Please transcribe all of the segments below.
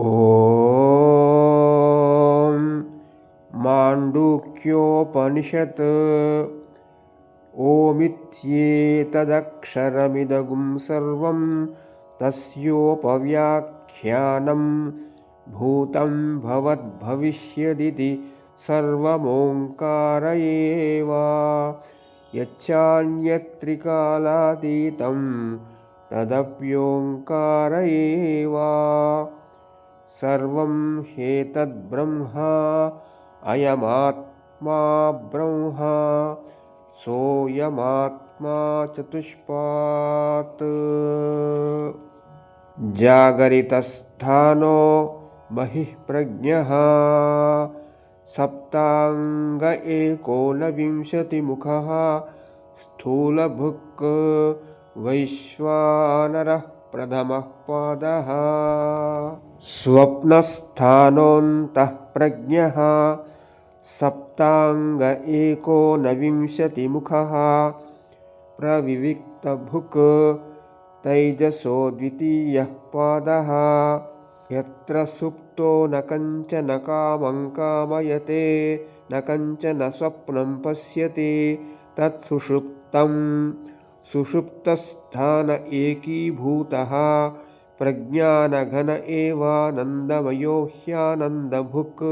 ॐ माण्डूक्योपनिषत् ओमित्येतदक्षरमिदगुं सर्वं तस्योपव्याख्यानं भूतं भवद्भविष्यदिति सर्वमोङ्कार एव यच्चान्यत्रिकालातीतं तदप्योङ्कार एव सर्वं ह्येतद्ब्रह्म अयमात्मा ब्रह्म सोऽयमात्मा चतुष्पात्। जागरितस्थानो बहिः प्रज्ञः सप्ताङ्ग एकोनविंशतिमुखः स्थूलभुक् वैश्वानरः। प्रथमः पादः। स्वप्नस्थानोऽन्तः प्रज्ञः। सप्ताङ्ग एकोनविंशतिमुखः प्रविविक्तभुक् तैजसो द्वितीयः पादः। यत्र सुप्तो न कञ्चन कामं कामयते न कञ्चन स्वप्नं पश्यति तत्सुषुप्तं सुषुप्तस्थान एकीभूतः प्रज्ञानघन एवानन्दमयो ह्यानन्दभुक्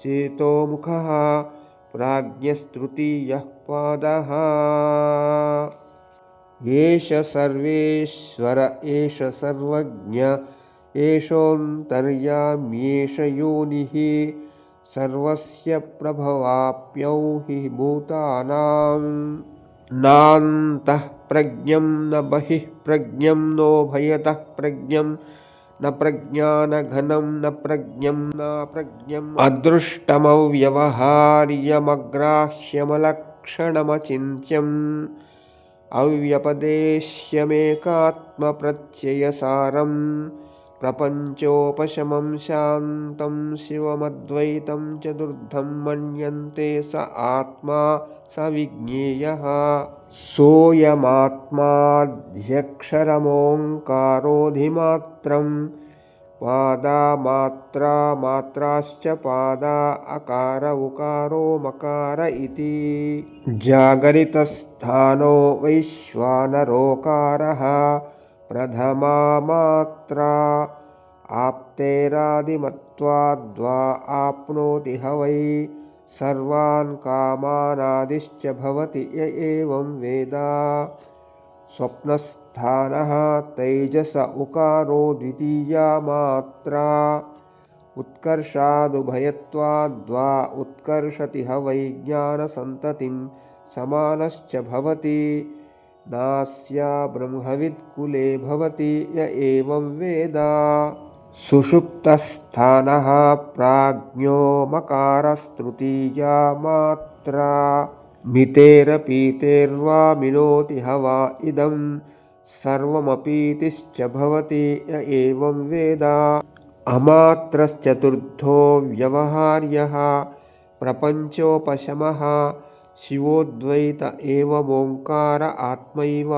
चेतोमुखः प्राज्ञस्तृतीयः पादः। एष सर्वेश्वर एष सर्वज्ञ एषोऽन्तर्याम्येष योनिः सर्वस्य प्रभवाप्यौ हि भूतानां నాంతః ప్రజ్ఞం న బహిః ప్రజ్ఞం నోభయతః ప్రజ్ఞం న ప్రజ్ఞానఘనం న ప్రజ్ఞం నా ప్రజ్ఞం అదృష్టమవ్యవహార్యమగ్రాహ్యమలక్షణమచింత్యం అవ్యపదేశ్యమేకాత్మప్రత్యయసారం प्रपञ्चोपशमं शान्तं शिवमद्वैतं चतुर्थं मन्यन्ते स आत्मा स विज्ञेयः। सोऽयमात्माध्यक्षरमोङ्कारोऽधिमात्रं पादामात्रा मात्राश्च पादा अकार उकारो मकार इति। जागरितस्थानो वैश्वानरोकारः प्रथमा मात्रा आप्तेरादिमत्वाद्वा आप्नोति ह वै सर्वान् कामानादिश्च भवति य एवं वेद। स्वप्नस्थानः तैजस उकारो द्वितीया मात्रा। उत्कर्षादुभयत्वाद्वा उत्कर्षति ह वै ज्ञानसन्ततिं समानश्च भवति नास्या ब्रह्मवित्कुले भवति य एवं वेद सुषुप्तस्थानः प्राज्ञो मकारस्तृतीया मात्रा मितेरपीतेर्वा मिनोति ह वा इदं सर्वमपीतिश्च भवति य एवं वेद अमात्रश्चतुर्थो व्यवहार्यः प्रपञ्चोपशमः शिवोद्वैत एवमोङ्कार आत्मैव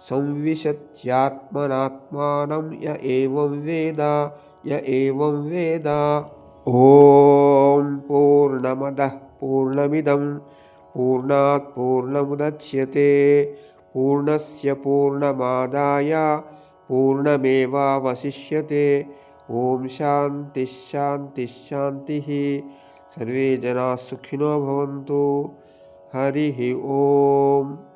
संविशत्यात्मनात्मानं य एवं वेद, य एवं वेद। ॐ पूर्णमदः पूर्णमिदं, पूर्णात् पूर्णमुदच्यते पूर्णस्य पूर्णमादाय, पूर्णमेवावशिष्यते। ॐ शान्तिः शान्तिः शान्तिः। सर्वे जनाः सुखिनो भवन्तु। हरिः ओम्